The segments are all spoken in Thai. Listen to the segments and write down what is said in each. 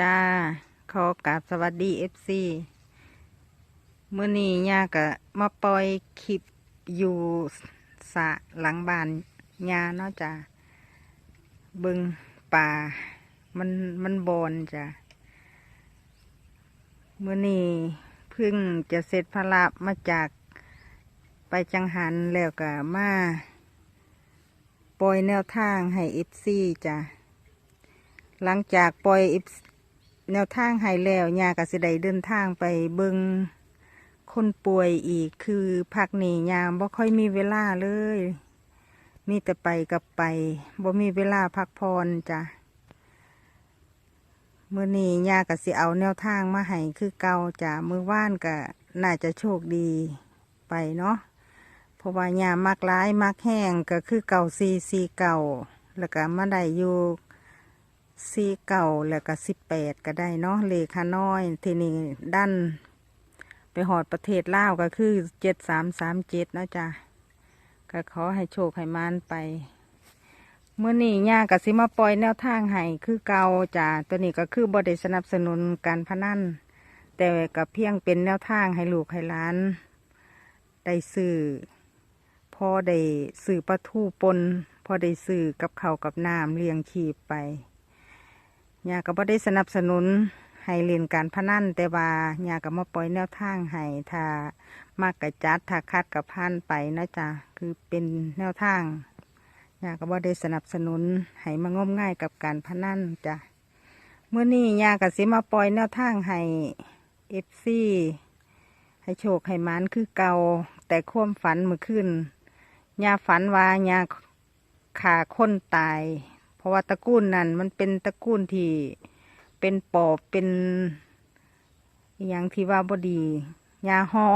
จ้าขอกราบสวัสดีเอฟซีเมื่อนี้ย่าก็มาปล่อยคลิปอยู่สะหลังบ้านย่าเนาะจ้าบึงป่า มันมันบอนจ้ะเมื่อนี้เพิ่งจะเสร็จภาระมาจากไปจังหันแล้วก็มาปล่อยแนวทางให้เอฟซีจ้ะหลังจากปล่อยอิป แนวทางให้แล้วยาก็สิได้เดินทางไปเบิงคนป่วยอีกคือพักนี้ยามบ่ค่อยมีเวลาเลย มีแต่ไปกับไปบ่มีเวลาพักพรจ้ะเมื่อนี้ยาก็สิเอาแนวทางมาให้คือเก่าจ้ะมือว่านก็น่าจะโชคดีไปเนาะเพราะว่ายามักร้ายมักแห้งก็คือเก่าซีซีเก่าแล้วก็มาได้อยู่ สี่เก่าแล้วก็สิบแปดก็ได้เนาะเลขาน้อย ทีนี้ดันไปหอดประเทศลาวก็คือเจ็ดสามสามเจ็ดนะจ๊ะก็ขอให้โชคให้มานไปเมื่อนี้ย่ากับสิมาปล่อยแนวทางให้คือเก่าจ้ะตัวนี้ก็คือบริสนับสนุนการพนันแต่กับเพียงเป็นแนวทางให้ลูกให้ล้าน ได้ซื้อพอได้ซื้อปลาทูปน พอได้ซื้อกับเขากับน้ำเลี้ยงชีพไป ยาก็บ่ได้สนับสนุนให้เล่นการพนันแต่ว่ายาก็มาปล่อยแนวทางให้ถ้ามากกะจัดถ้าคัดกับพันไปนะจ๊ะคือเป็นแนวทางยาก็บ่ได้สนับสนุนให้มางมง่ายกับการพนันจ้ะเมื่อนี้ยาก็สิมาปล่อยแนวทางให้เอฟซีให้โชคให้มันคือเก่าแต่ควมฝันมื่อคืนยาฝันว่ายาขาคนตาย ราะว่าตระกูลนั้นมันเป็นตระกูลที่เป็นปอบเป็นอย่างที่ว่าบดียาหอ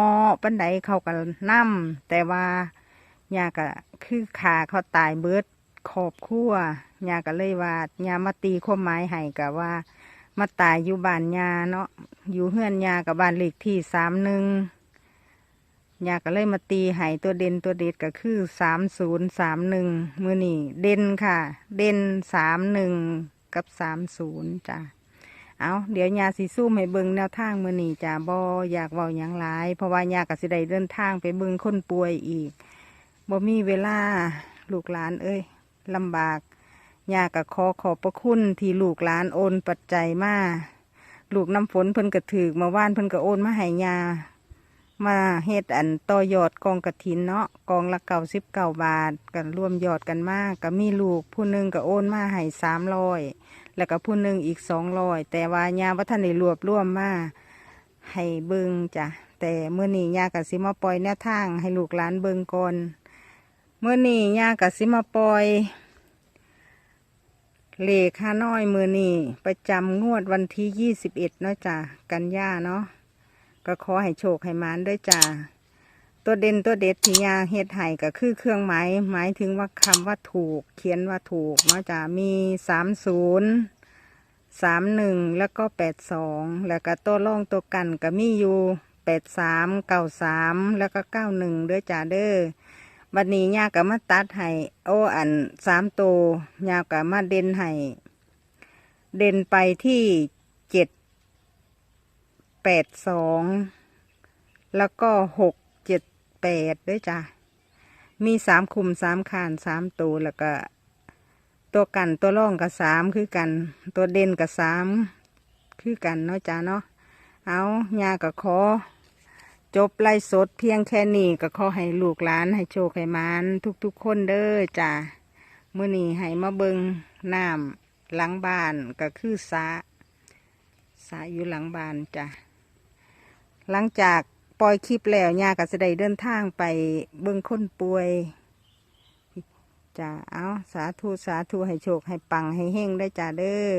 ปันไดเขากันนั่มแต่ว่ายาก็คือขาเขาตายเบิดขอบคั่วยาก็เลยว่ายามาตีความหมายให้กับว่า มาตายอยู่บ้านยาเนาะอยู่เฮือนยากับบ้านเลขที่สามหนึ่ง ยาก็เลยมาตีไห้ตัวเด่นตัวเด็ดก็คือสามศูนย์สามหนึ่งมือนี่เด่นค่ะ เด่นสามหนึ่งกับสามศูนย์จ้ะเอาเดี๋ยวยาสีสู้ให้เบิงแนวทางมือนี่จ้ะบออยากเว้าหยังหลายเพราะว่ายาก็สิได้เดินทางไปเบิงคนป่วยอีกบ่มีเวลาลูกหลานเอ้ยลำบากยาก็ขอขอบพระคุณที่ลูกหลานโอนปัจจัยมาลูกน้ำฝนเพิ่นกระถือมาว่านเพิ่นก็โอนมาให้ยา มาเฮ็ดอันต่อยอดกองกระถินเนาะกองละเก้าสิบเก้าบาทกันรวมยอดกันมากก็มีลูกผู้หนึ่งก็โอนมาให้สามร้อยแล้วก็ผู้หนึ่งอีกสองร้อยแต่ว่ายาวัฒนได้รวบรวมมาให้เบิงจ้ะแต่เมื่อนี้ยากะสิมาปล่อยแนวทางให้ลูกหลานเบิงก่อนเมื่อนี้ยากะสิมาปล่อยเลขาน้อยมือนี้ประจำงวดวันที่ยี่สิบเอ็ดเนาะจ้ะกันยาเนาะ ก็ขอให้โชคให้มานด้วยจ้าตัวเด่นตัวเด็ดที่ยาเฮ็ดไห้ก็คือเครื่องหมายหมายถึงว่าคำว่าถูก เขียนว่าถูกเนาะจ้ามีสามศูนย์สามหนึ่งแล้วก็แปดสองแล้วก็ตัวร่องตัวกันก็มีอยู่แปดสามเก้าสามแล้วก็เก้าหนึ่งด้วยจ้าเด้อบัดนี้ยาก็มาตัดให้โออันสามตัวยาก็มาเด่นให้เด่นไปที่เจ็ด แปดสองแล้วก็หกเจ็ดแปดด้วยจ้ะ มีสามคุมสามคานสามตัวแล้วก็ ตัวกันตัวร่องกับสามคือกัน ตัวเด่นกับสามคือกันเนาะจ้ะเนาะเอายากับขอจบไล่สดเพียงแค่นี้ก็ขอให้ลูกหลานให้โชคให้มานทุกๆคนเด้อจ้ะมื่อนี้ให้มาเบิงน้ำหลังบ้านก็คือสาสาอยู่หลังบ้านจ้ะ หลังจากปล่อยคลิปแล้วยาก็จะได้เดินทางไปเบื้องคนป่วยจ้ะเอาสาธุสาธุให้โชคให้ปังให้เฮงได้จ้าเด้อ